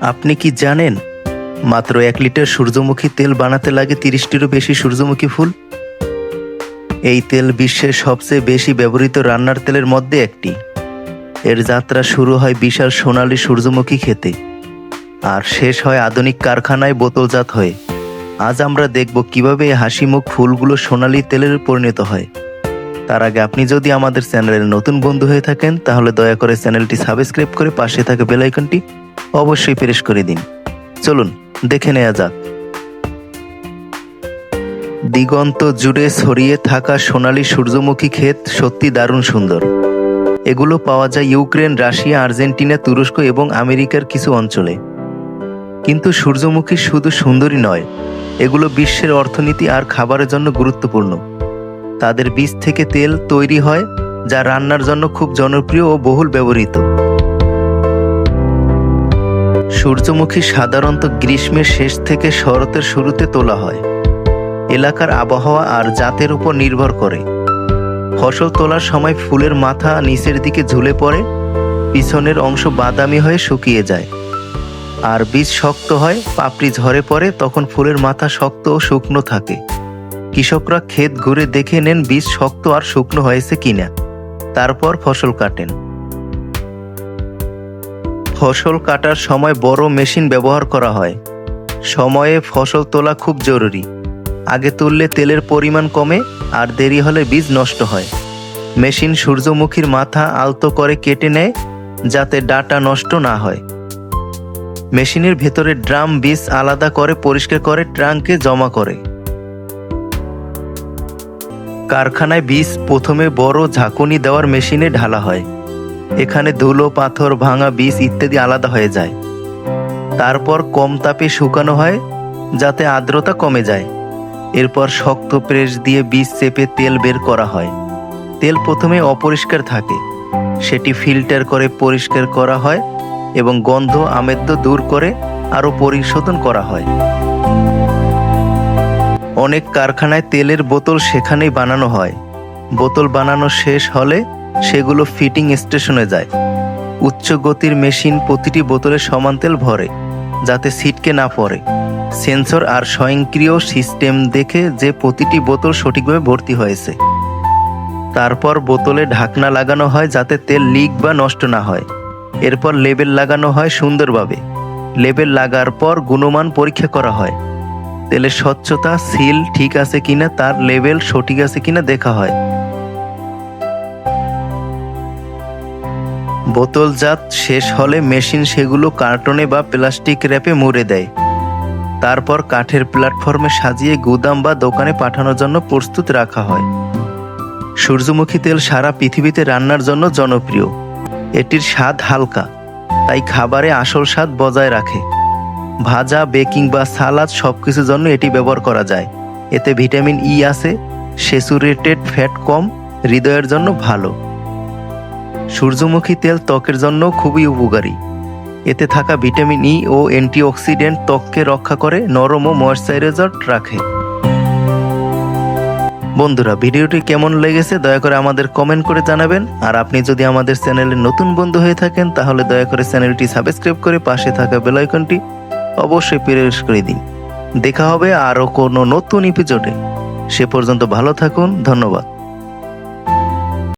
আপনি কি জানেন? মাত্র এক লিটার সূর্যমুখী তেল বানাতে লাগে তিরিশটিরও বেশি সূর্যমুখী ফুল। এই তেল বিশ্বের সবচেয়ে বেশি ব্যবহৃত রান্নার তেলের মধ্যে একটি। এর যাত্রা শুরু হয় বিশাল সোনালী সূর্যমুখী খেতে আর শেষ হয় আধুনিক কারখানায় বোতলজাত হয়ে। আজ আমরা দেখব কীভাবে এই হাসিমুখ ফুলগুলো সোনালি তেলের পরিণত হয়। তার আগে আপনি যদি আমাদের চ্যানেলের নতুন বন্ধু হয়ে থাকেন, তাহলে দয়া করে চ্যানেলটি সাবস্ক্রাইব করে পাশে থাকা বেল আইকনটি অবশ্যই প্রেস করে দিন। চলুন, দেখে নেওয়া যাক। দিগন্ত জুড়ে ছড়িয়ে থাকা সোনালী সূর্যমুখী ক্ষেত সত্যি দারুণ সুন্দর। এগুলো পাওয়া যায় ইউক্রেন, রাশিয়া, আর্জেন্টিনা, তুরস্ক এবং আমেরিকার কিছু অঞ্চলে। কিন্তু সূর্যমুখী শুধু সুন্দরী নয়, এগুলো বিশ্বের অর্থনীতি আর খাবারের জন্য গুরুত্বপূর্ণ। তাদের বীজ থেকে তেল তৈরি হয়, যা রান্নার জন্য খুব জনপ্রিয় ও বহুল ব্যবহৃত। সূর্যমুখী সাধারণত গ্রীষ্মের শেষ থেকে শরতের শুরুতে তোলা হয়। এলাকার আবহাওয়া আর জাতের উপর নির্ভর করে। ফসল তোলার সময় ফুলের মাথা নিচের দিকে ঝুলে পড়ে, পিছনের অংশ বাদামি হয়ে শুকিয়ে যায়। আর বীজ শক্ত হয়, পাপড়ি ঝরে পড়ে, তখন ফুলের মাথা শক্ত ও শুকনো থাকে। কৃষকরা ক্ষেত ঘুরে দেখে নেন বীজ শক্ত আর শুকনো হয়েছে কিনা। তারপর ফসল কাটেন। ফসল কাটার সময় বড় মেশিন ব্যবহার করা হয়। সময়ে ফসল তোলা খুব জরুরি। আগে তুললে তেলের পরিমাণ কমে আর দেরি হলে বীজ নষ্ট হয়। মেশিন সূর্যমুখীর মাথা আলতো করে কেটে নেয় যাতে ডাটা নষ্ট না হয়। মেশিনের ভেতরে ড্রাম বীজ আলাদা করে পরিষ্কার করে ট্রাঙ্কে জমা করে। কারখানায় বীজ প্রথমে বড় ঝাঁকুনি দেওয়ার মেশিনে ঢালা হয়। এখানে ধুলো, পাথর, ভাঙা বীজ ইত্যাদি আলাদা হয়ে যায়। তারপর কম তাপে শুকানো হয়, যাতে আর্দ্রতা কমে যায়। এরপর শক্ত প্রেস দিয়ে বীজ চেপে তেল বের করা হয়। তেল প্রথমে অপরিষ্কার থাকে। সেটি ফিল্টার করে পরিষ্কার করা হয় এবং গন্ধ, আমেদ্য দূর করে আরও পরিশোধন করা হয়। অনেক কারখানায় তেলের বোতল সেখানেই বানানো হয়। বোতল বানানো শেষ হলে সেগুলো ফিটিং স্টেশনে যায়। উচ্চ গতির মেশিন প্রতিটি বোতলে সমান তেল ভরে, যাতে সিটকে না পড়ে। সেন্সর আর স্বয়ংক্রিয় সিস্টেম দেখে যে প্রতিটি বোতল সঠিকভাবে ভর্তি হয়েছে। তারপর বোতলে ঢাকনা লাগানো হয় যাতে তেল লিক বা নষ্ট না হয়। এরপর লেবেল লাগানো হয় সুন্দরভাবে। লেবেল লাগার পর গুণমান পরীক্ষা করা হয়। তেলের স্বচ্ছতা, সিল ঠিক আছে কিনা, তার লেবেল সঠিক আছে কিনা দেখা হয়। বোতলজাত শেষ হলে মেশিন সেগুলো কার্টনে বা প্লাস্টিক র্যাপে মুড়ে দেয়। তারপর কাঠের প্ল্যাটফর্মে সাজিয়ে গুদাম বা দোকানে পাঠানোর জন্য প্রস্তুত রাখা হয়। সূর্যমুখী তেল সারা পৃথিবীতে রান্নার জন্য জনপ্রিয়। এটির স্বাদ হালকা, তাই খাবারে আসল স্বাদ বজায় রাখে। ভাজা, বেকিং বা সালাদ সব কিছুর জন্য এটি ব্যবহার করা যায়। এতে ভিটামিন ই আছে, সেচুরেটেড ফ্যাট কম, হৃদয়ের জন্য ভালো। সূর্যমুখী তেল ত্বকের জন্য খুবই উপকারী। এতে থাকা ভিটামিন ই ও অ্যান্টিঅক্সিডেন্ট ত্বককে রক্ষা করে নরম ও ময়শ্চারাইজার রাখে। বন্ধুরা, ভিডিওটি কেমন লেগেছে দয়া করে আমাদের কমেন্ট করে জানাবেন। আর আপনি যদি আমাদের চ্যানেলে নতুন বন্ধু হয়ে থাকেন, তাহলে দয়া করে চ্যানেলটি সাবস্ক্রাইব করে পাশে থাকা বেল আইকনটি অবশ্যই প্রেস করে দিন। দেখা হবে আরও কোনো নতুন এপিসোডে সে পর্যন্ত ভালো থাকুন, ধন্যবাদ।